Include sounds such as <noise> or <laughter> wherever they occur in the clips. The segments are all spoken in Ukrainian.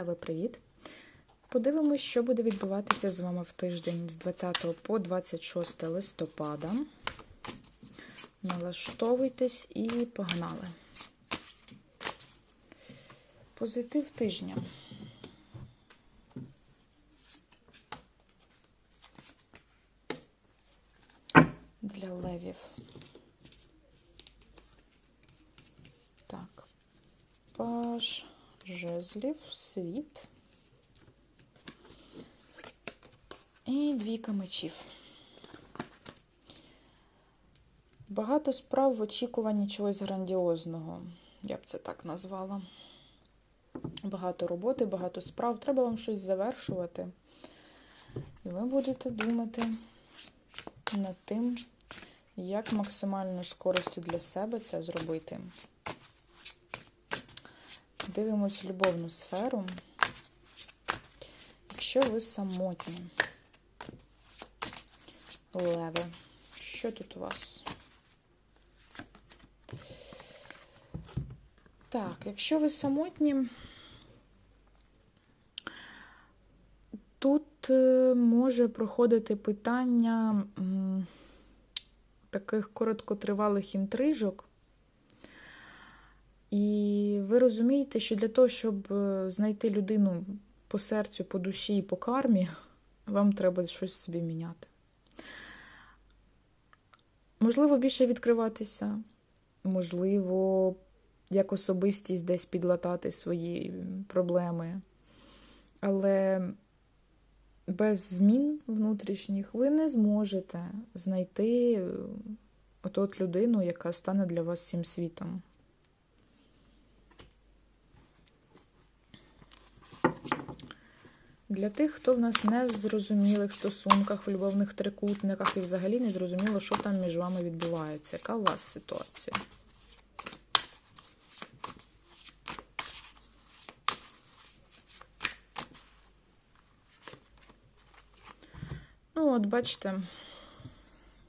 Леви, привіт! Подивимось, що буде відбуватися з вами в тиждень з 20 по 26 листопада. Налаштовуйтесь і погнали. Позитив тижня. Для левів. Так. Паж жезлів, світ. І двійка мечів. Багато справ в очікуванні чогось грандіозного. Я б це так назвала. Багато роботи, багато справ. Треба вам щось завершувати. І ви будете думати над тим, як максимально з користю для себе це зробити. Дивимось любовну сферу. Якщо ви самотні, леви, що тут у вас? Так, якщо ви самотні, тут е, може проходити питання таких короткотривалих інтрижок. І ви розумієте, що для того, щоб е, знайти людину по серцю, по душі і по кармі, вам треба щось собі міняти. Можливо, більше відкриватися, можливо, як особистість десь підлатати свої проблеми. Але без змін внутрішніх ви не зможете знайти от людину, яка стане для вас всім світом. Для тих, хто в нас не в зрозумілих стосунках, в любовних трикутниках і взагалі не зрозуміло, що там між вами відбувається. Яка у вас ситуація? Ну, от бачите,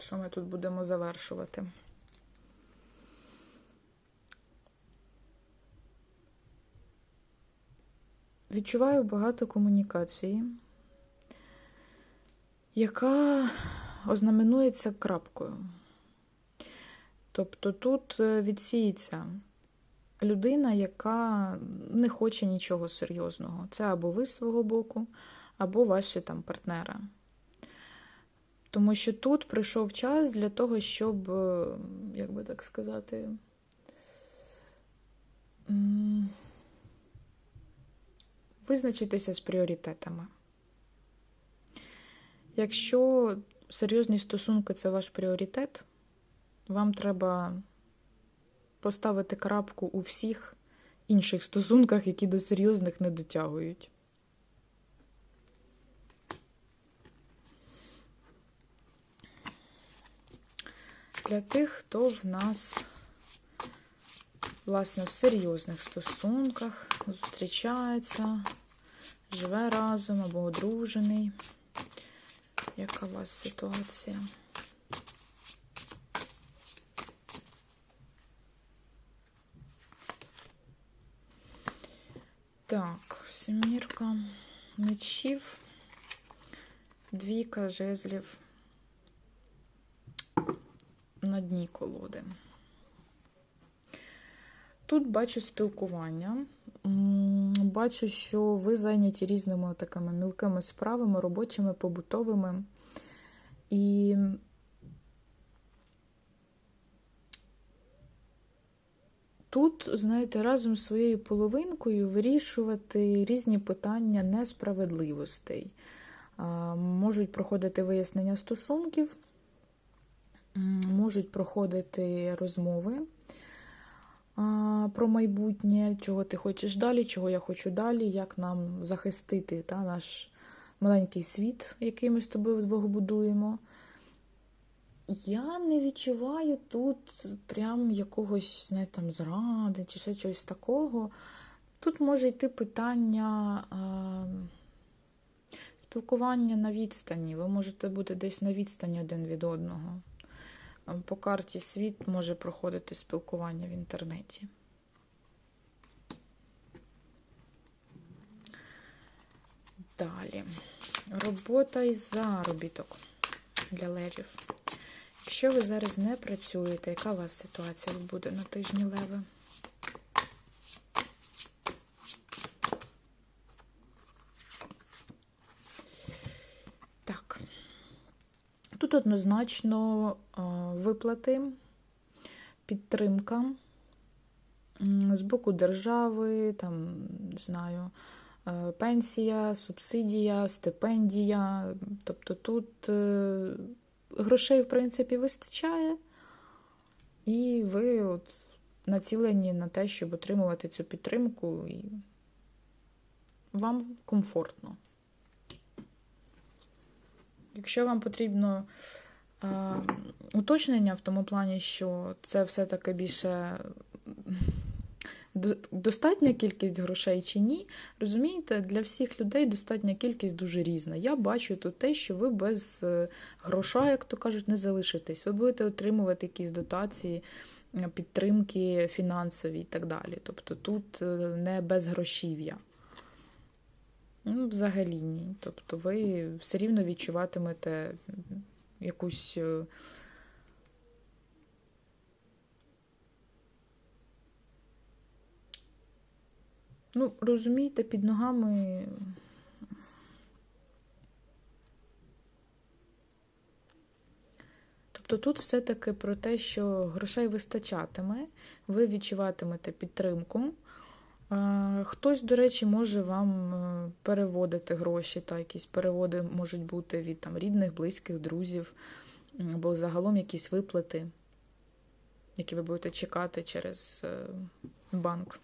що ми тут будемо завершувати. Відчуваю багато комунікації, яка ознаменується крапкою. Тобто тут відсіється людина, яка не хоче нічого серйозного. Це або ви з свого боку, або ваші там партнери. Тому що тут прийшов час для того, щоб, як би так сказати, визначитися з пріоритетами. Якщо серйозні стосунки це ваш пріоритет, вам треба поставити крапку у всіх інших стосунках, які до серйозних не дотягують. Для тих, хто в нас власне, в серйозних стосунках зустрічається, живе разом або одружений. Яка у вас ситуація? Так, семірка мечів, двійка жезлів на дні колоди. Тут бачу спілкування, бачу, що ви зайняті різними такими мілкими справами, робочими, побутовими. І тут, знаєте, разом з своєю половинкою вирішувати різні питання несправедливостей. Можуть проходити вияснення стосунків, можуть проходити розмови про майбутнє, чого ти хочеш далі, чого я хочу далі, як нам захистити та, наш маленький світ, який ми з тобою вдвох будуємо. Я не відчуваю тут прям якогось, знаєте, там, зради чи ще чогось такого. Тут може йти питання а, спілкування на відстані. Ви можете бути десь на відстані один від одного. По карті світ може проходити спілкування в інтернеті. Далі. Робота і заробіток для левів. Якщо ви зараз не працюєте, яка у вас ситуація буде на тижні леви? Так. Однозначно виплати, підтримка з боку держави, там, не знаю, е, пенсія, субсидія, стипендія. Тобто тут е, грошей, в принципі, вистачає, і ви от націлені на те, щоб отримувати цю підтримку, і вам комфортно. Якщо вам потрібно е, уточнення в тому плані, що це все-таки більше достатня кількість грошей чи ні, розумієте, для всіх людей достатня кількість дуже різна. Я бачу тут те, що ви без е, гроша, як то кажуть, не залишитесь. Ви будете отримувати якісь дотації, підтримки фінансові і так далі. Тобто тут е, не без грошів'я. Ну, взагалі ні. Тобто ви все рівно відчуватимете якусь. е, Ну, розумієте, під ногами. Тобто тут все-таки про те, що грошей вистачатиме, ви відчуватимете підтримку. Хтось, до речі, може вам е, переводити гроші, та якісь переводи можуть бути від там, рідних, близьких, друзів, або загалом якісь виплати, які ви будете чекати через е, банк.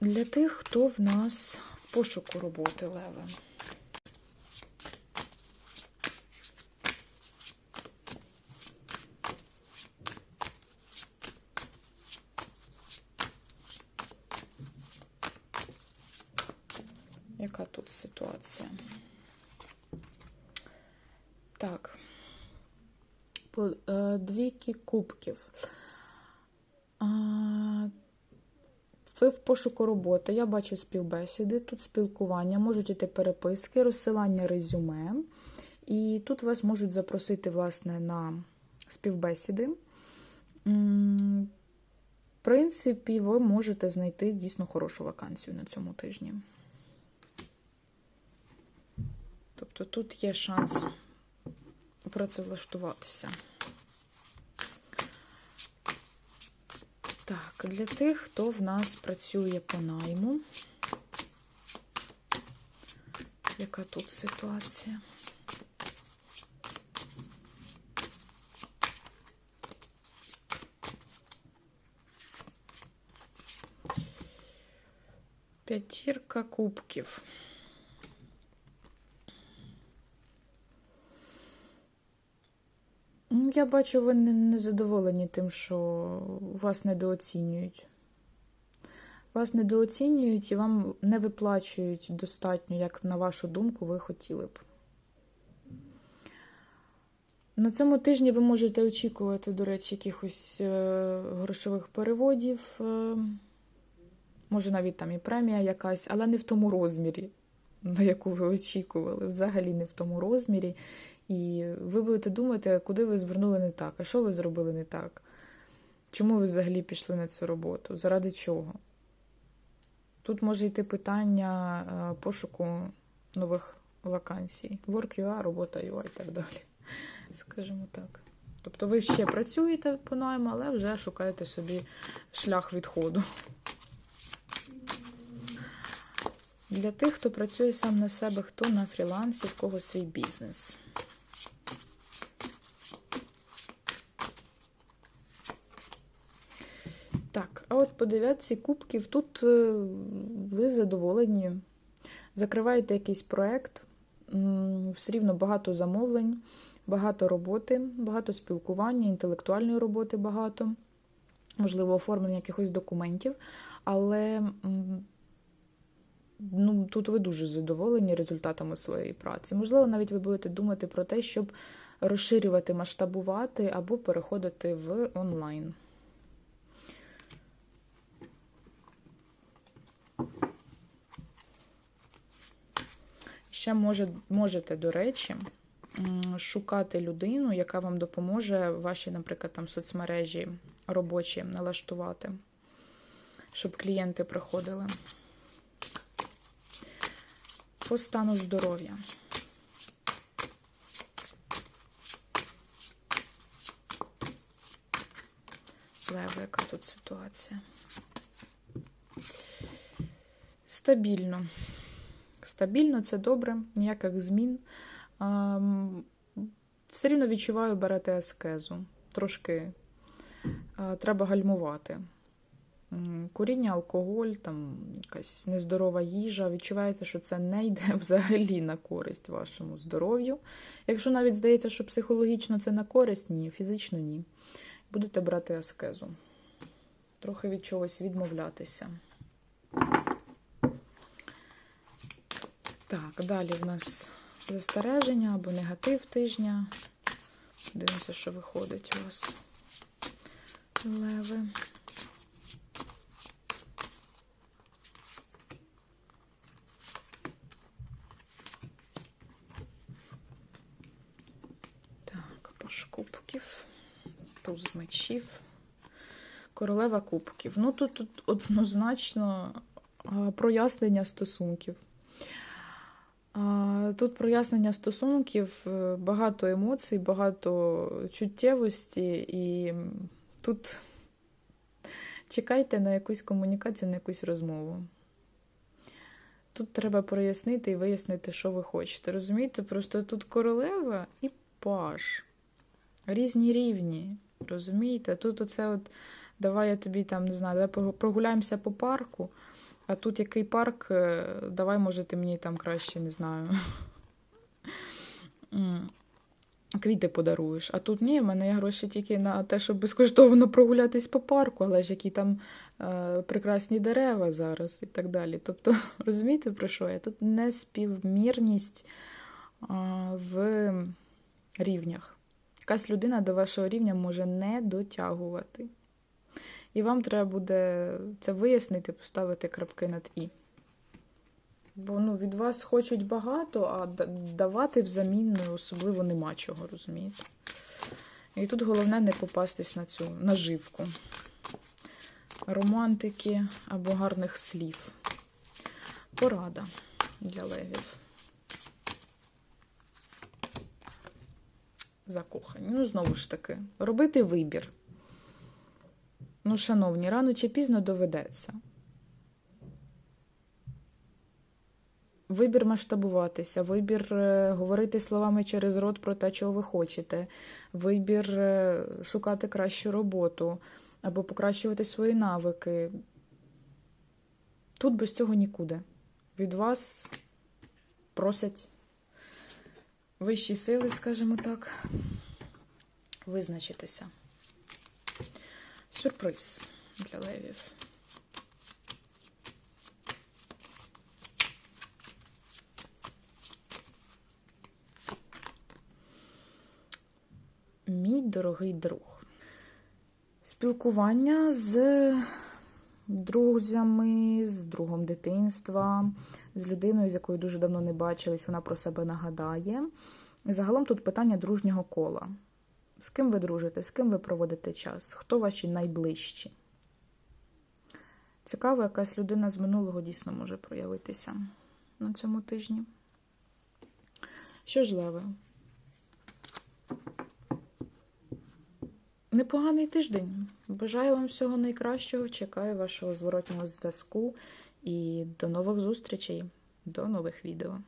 Для тих, хто в нас в пошуку роботи леви. Яка тут ситуація? Так. Е, двійки кубків. Ви в пошуку роботи. Я бачу співбесіди, тут спілкування, можуть іти переписки, розсилання резюме. І тут вас можуть запросити, власне, на співбесіди. В принципі, ви можете знайти дійсно хорошу вакансію на цьому тижні. Тобто тут є шанс працевлаштуватися. Так, для тих, хто в нас працює по найму. Яка тут ситуація? П'ятірка кубків. Ну, Я бачу, ви не задоволені тим, що вас недооцінюють. Вас недооцінюють і вам не виплачують достатньо, як на вашу думку, ви хотіли б. На цьому тижні ви можете очікувати, до речі, якихось е, грошових переводів, е, може навіть там і премія якась, але не в тому розмірі, на яку ви очікували. Взагалі не в тому розмірі. І ви будете думати, куди ви звернули не так, а що ви зробили не так? Чому ви взагалі пішли на цю роботу? Заради чого? Тут може йти питання е, пошуку нових вакансій. Work.ua, робота UA і так далі. Скажімо так. Тобто ви ще працюєте по найму, але вже шукаєте собі шлях відходу. Для тих, хто працює сам на себе, хто на фрілансі, в кого свій бізнес. Так, а от по дев'ятці кубків тут е, ви задоволені. Закриваєте якийсь проєкт, все рівно багато замовлень, багато роботи, багато спілкування, інтелектуальної роботи багато, можливо, оформлення якихось документів, але ну, тут ви дуже задоволені результатами своєї праці. Можливо, навіть ви будете думати про те, щоб розширювати, масштабувати або переходити в онлайн. Ще може, можете, до речі, шукати людину, яка вам допоможе ваші, наприклад, там соцмережі робочі налаштувати, щоб клієнти приходили. По стану здоров'я. Лево, яка тут ситуація? Стабільно. Стабільно, це добре, ніяких змін. Все рівно відчуваю, берете аскезу. Трошки треба гальмувати. Куріння, алкоголь, там якась нездорова їжа. Відчуваєте, що це не йде <laughs> взагалі на користь вашому здоров'ю. Якщо навіть здається, що психологічно це на користь, ні, фізично ні. Будете брати аскезу. Трохи від чогось відмовлятися. Так, далі в нас застереження або негатив тижня. Дивимося, що виходить у вас. Леви. Так, паш кубків, туз мечів, королева кубків. Ну, тут, тут однозначно прояснення стосунків. Тут прояснення стосунків, е, багато емоцій, багато чуттєвості, і тут чекайте на якусь комунікацію, на якусь розмову. Тут треба прояснити і вияснити, що ви хочете. Розумієте? Просто тут королева і паш. Різні рівні. Розумієте? Тут оце от давай я тобі там не знаю, давай прогуляємося по парку. А тут який парк, е, давай, може, ти мені там краще, не знаю. <laughs> Квіти подаруєш. А тут ні, в мене є гроші тільки на те, щоб безкоштовно прогулятись по парку, але ж які там е, прекрасні дерева зараз і так далі. Тобто, <laughs> розумієте, про що я? Тут неспівмірність е, в рівнях. Якась людина до вашого рівня може не дотягувати. І вам треба буде це вияснити, поставити крапки над І. Бо ну, від вас хочуть багато, а давати взамін особливо нема чого, розумієте? І тут головне не попастись на цю наживку романтики або гарних слів. Порада для левів. Закохані. Ну, знову ж таки, робити вибір. Ну, шановні, рано чи пізно доведеться. Вибір масштабуватися, вибір е, говорити словами через рот про те, чого ви хочете, вибір е, шукати кращу роботу або покращувати свої навики. Тут без цього нікуди. Від вас просять вищі сили, скажімо так, визначитися. Сюрприз для левів. Мій дорогий друг. Спілкування з друзями, з другом дитинства, з людиною, з якою дуже давно не бачились, вона про себе нагадає. Загалом тут питання дружнього кола. З ким ви дружите, з ким ви проводите час? Хто ваші найближчі? Цікаво, якась людина з минулого дійсно може проявитися на цьому тижні. Що ж, Леви? Непоганий тиждень. Бажаю вам всього найкращого. Чекаю вашого зворотнього зв'язку і до нових зустрічей, до нових відео.